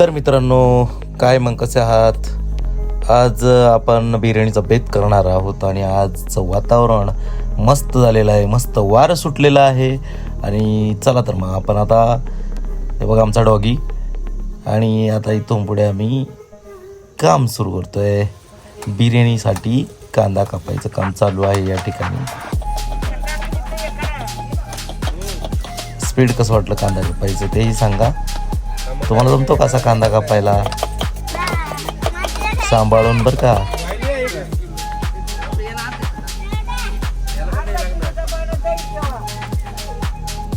तर मित्रांनो काय मग कसे आहात? आज आपण बिर्याणीचा बेत करणार आहोत आणि आजचं वातावरण मस्त झालेलं आहे मस्त वारं सुटलेलं आहे. आणि चला तर मग आपण आता हे बघा आमचा डॉगी. आणि आता इथून पुढे आम्ही काम सुरू करतोय. बिर्याणीसाठी कांदा कापायचं काम चालू आहे या ठिकाणी. स्पीड कसं वाटलं कांदा कापायचं तेही सांगा. तुम्हाला जमतो कसा कांदा कापायला? सांभाळून बरं का?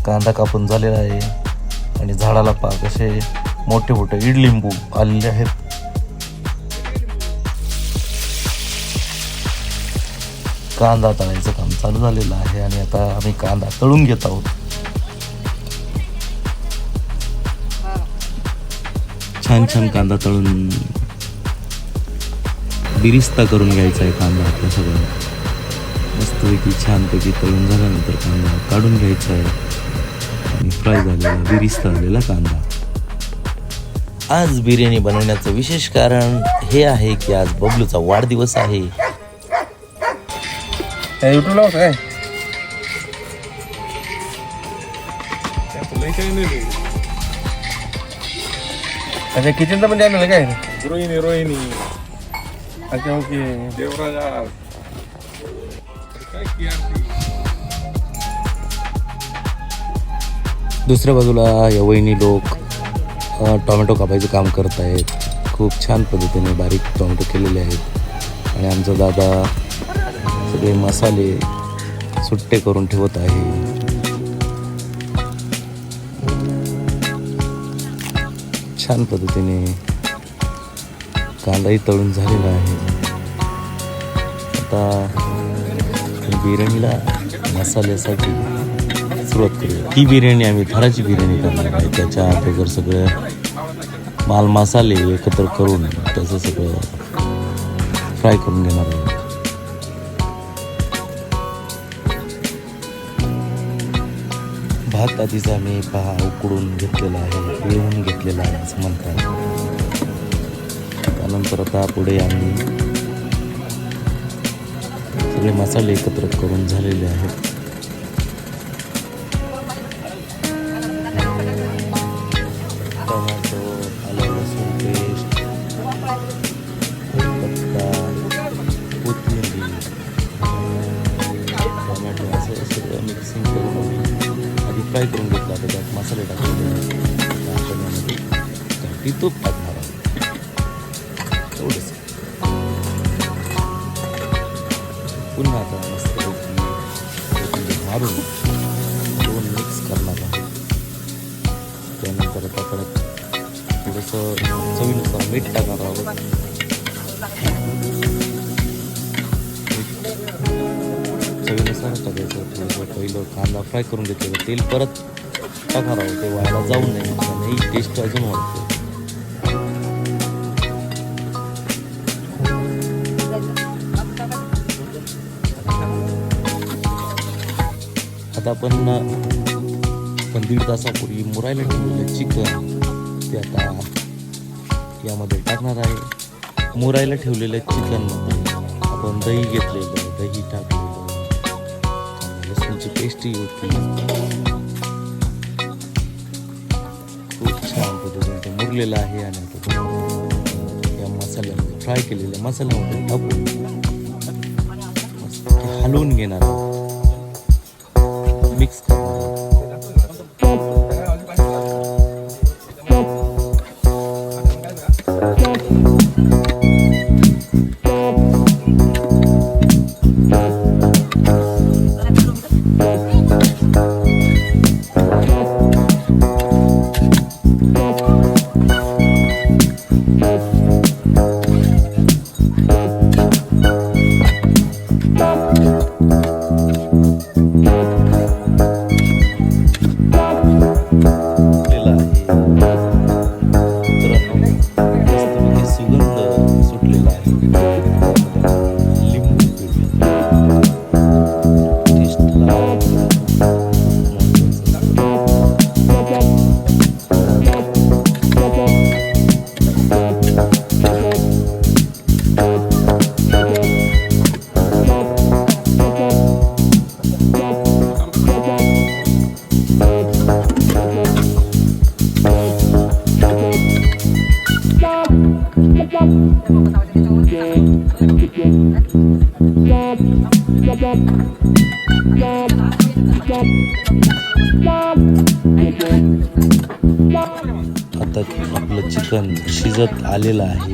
कांदा कापून झालेला आहे. आणि झाडाला पा कसे मोठे मोठे इडलिंबू आलेले आहेत. कांदा तळायचं काम चालू झालेलं आहे आणि आता आम्ही कांदा तळून घेत आहोत. छान छान कांदा तळून बिरिस्ता करून घ्यायचा आहे कांदा आपलं सगळं. मस्तपैकी छानपैकी तळून झाल्यानंतर कांदा काढून घ्यायचा आहे. आणि फ्राय झालेला बिरिस्ता झालेला कांदा. आज बिर्याणी बनवण्याचं विशेष कारण हे आहे की आज बबलूचा वाढदिवस आहे. काय लई काही नाही. अच्छा किचनचं पण चॅनल आहे काय? रोहिणी रोहिणी. अच्छा ओके. देवराजा. काय दुसऱ्या बाजूला या वहिनी लोक अ, टोमॅटो कापायचं काम करत आहेत. खूप छान पद्धतीने बारीक टोमॅटो केलेले आहेत. आणि आमचा दादा सगळे मसाले सुट्टे करून ठेवत आहे. छान पद्धतीने कांदाही तळून झालेला आहे. आता बिर्याणीला मसाल्यासाठी सुरुवात करूया. ही बिर्याणी आम्ही थराची बिर्याणी करणार आहे. त्याच्या अगोदर सगळं माल मसाले एकत्र करून त्याचं सगळं फ्राय करून घेणार आहे. भात आधीच आम्ही पहा उकडून घेतलेला आहे पिळवून घेतलेला आहे असं म्हणतात. त्यानंतर आता पुढे आम्ही सगळे मसाले एकत्र करून झालेले आहेत. टोमॅटो आलं लसूण पेस्ट पत्ता कोथिंबीर टोमॅटो असं सगळं मिक्सिंग करून फ्राय करून घेतला त्याच्यात मसाले टाकले आता आपण यामध्ये तूप टाकणार आहोत एवढंच. पुन्हा आता मस्त मारून दोन मिक्स करणार आहोत त्यानंतर आता परत थोडंसं चवीनुसार मीठ टाकणार आहोत. चवीनुसार टाकायचं थोडंसं पहिलं कांदा फ्राय करून घेतलेलं तेल परत टाकणार आहोत ते व्हायला जाऊ नये नाही टेस्ट अजून वाढतो आता आपण पण दीड तासापूर्वी मुरायला ठेवलेलं चिकन ते आता यामध्ये टाकणार आहे मुरायला ठेवलेलं चिकन आपण दही घेतलेलं दही टाकलेलं कांदा टेस्टी होती खूप छान पद्धतीने ते मुरलेलं आहे आणि आता या मसाल्यामध्ये फ्राय केलेल्या मसाल्यामध्ये टाकून हलवून घेणार आहोत. मिक्स आता आपलं चिकन शिजत आलेलं आहे.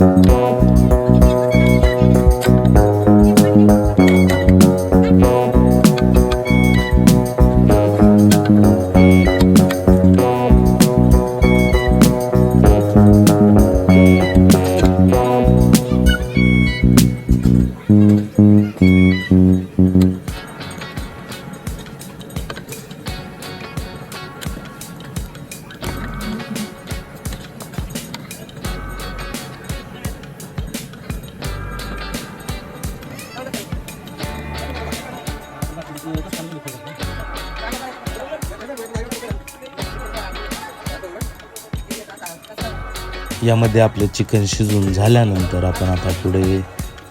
यामध्ये आपले चिकन शिजून झाल्यानंतर आपण आता पुढे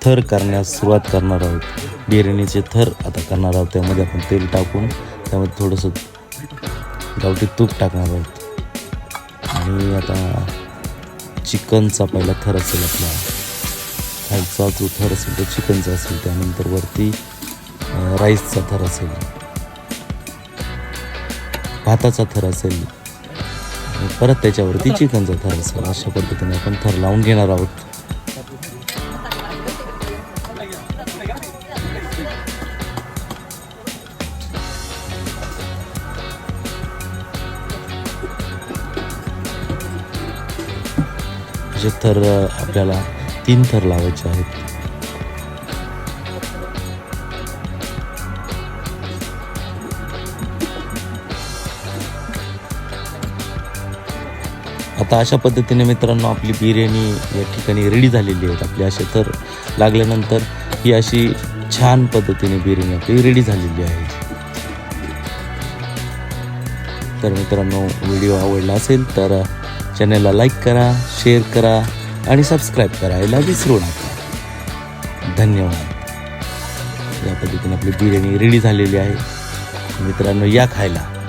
थर करण्यास सुरुवात करणार आहोत. बिर्याणीचे थर आता करणार आहोत. त्यामध्ये आपण तेल टाकून त्यामध्ये थोडंसं गावठी तूप टाकणार आहोत. आणि आता चिकनचा पहिला थर असेल आपला. खालचा जो थर असेल तो चिकनचा असेल. त्यानंतर वरती राईसचा थर असेल. भाताचा थर असेल. परत त्याच्यावरती चिकनचा थर असेल. अशा पद्धतीने आपण थर लावून घेणार आहोत. असे थर आपल्याला तीन थर लावायचे आहेत. आता अशा पद्धतीने मित्रांनो आपली बिर्याणी या ठिकाणी रेडी झालेली आहेत आपली असे. तर लागल्यानंतर ही अशी छान पद्धतीने बिर्याणी आपली रेडी झालेली आहे. तर मित्रांनो व्हिडिओ आवडला असेल तर चॅनलला लाईक करा शेअर करा आणि सबस्क्राईब करायला विसरू नका. धन्यवाद. या पद्धतीने आपली बिर्याणी रेडी झालेली आहे. मित्रांनो या खायला.